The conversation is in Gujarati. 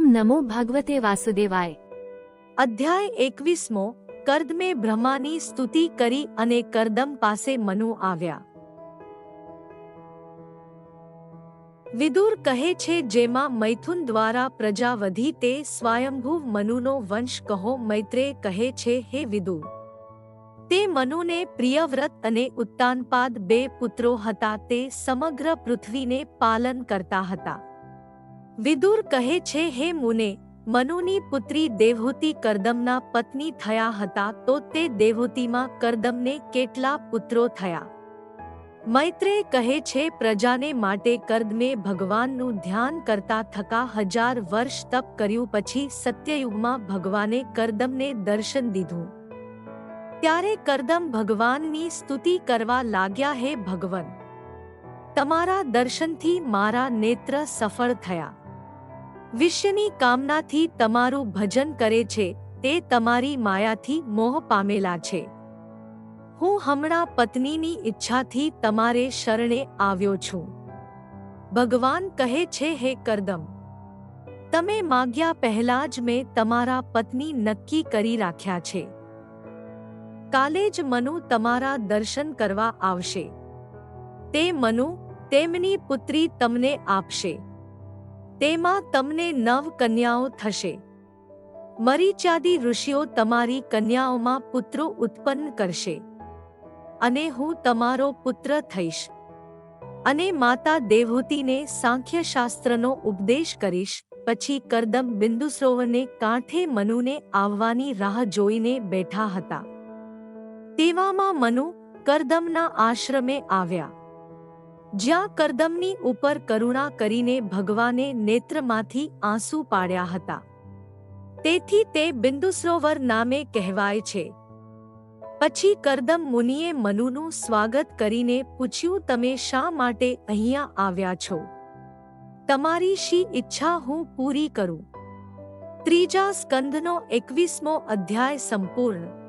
નમો ભગવતે વાસુદેવાય. અધ્યાય એકવીસમો કરદમે બ્રહ્માની સ્તુતિ કરી અને કરદમ પાસે મનુ આવ્યા. વિદુર કહે છે, જેમાં મૈથુન દ્વારા પ્રજા વધી તે સ્વયંભૂ મનુનો વંશ કહો, મૈત્રે કહે છે, હે વિદુર. તે મનુને પ્રિયવ્રત અને ઉત્તાનપાદ બે પુત્રો હતા, તે સમગ્ર પૃથ્વીને પાલન કરતા હતા. વિદુર કહે છે, હે મુને, મનુની પુત્રી દેવહૂતિ કરદમના પત્ની થયા હતા તો તે દેવહૂતિમાં કરદમને કેટલા પુત્રો થયા? મૈત્રે કહે છે, પ્રજાને માટે કરદમે ભગવાનનું ધ્યાન કરતા થકા હજાર વર્ષ તપ કર્યું પછી સત્યયુગમાં ભગવાને કરદમને દર્શન દીધું. ત્યારે કરદમ ભગવાનની સ્તુતિ કરવા લાગ્યા, હે ભગવન, તમારા દર્શનથી મારા નેત્ર સફળ થયા. વિશ્વની કામનાથી તમારું ભજન કરે છે, તે તમારી માયાથી મોહ પામેલા છે. હું હમણાં પત્નીની ઈચ્છાથી તમારે શરણે આવ્યો છું. ભગવાન કહે છે, હે કરદમ, તમે માગ્યા પહેલા જ મેં તમારા પત્ની નક્કી કરી રાખ્યા છે. કાલે જ મનુ તમારા દર્શન કરવા આવશે. તે મનુ તેમની પુત્રી તમને આપશે. તેમાં તમને નવ કન્યાઓ થશે. મરીચાદી ઋષિઓ તમારી કન્યાઓમાં પુત્રો ઉત્પન્ન કરશે. અને હું તમારો પુત્ર થઈશ. અને માતા દેવહૂતિને સાંખ્યશાસ્ત્રનો ઉપદેશ કરીશ, પછી કરદમ બિંદુસરોવરને કાંઠે મનુને આવવાની રાહ જોઈને બેઠા હતા. તેવામાં મનુ કરદમના આશ્રમે આવ્યા. જ્યાં કરદમની ઉપર કરુણા કરીને ભગવાને નેત્રમાંથી આંસુ પાડ્યા હતા. તેથી તે બિંદુસરોવર નામે કહેવાય છે. પછી કરદમ મુનિએ મનુનું સ્વાગત કરીને પૂછ્યું, તમે શા માટે અહીંયા આવ્યા છો? તમારી શી ઈચ્છા હું પૂરી કરું? ત્રીજા સ્કંધનો એકવીસમો અધ્યાય સંપૂર્ણ.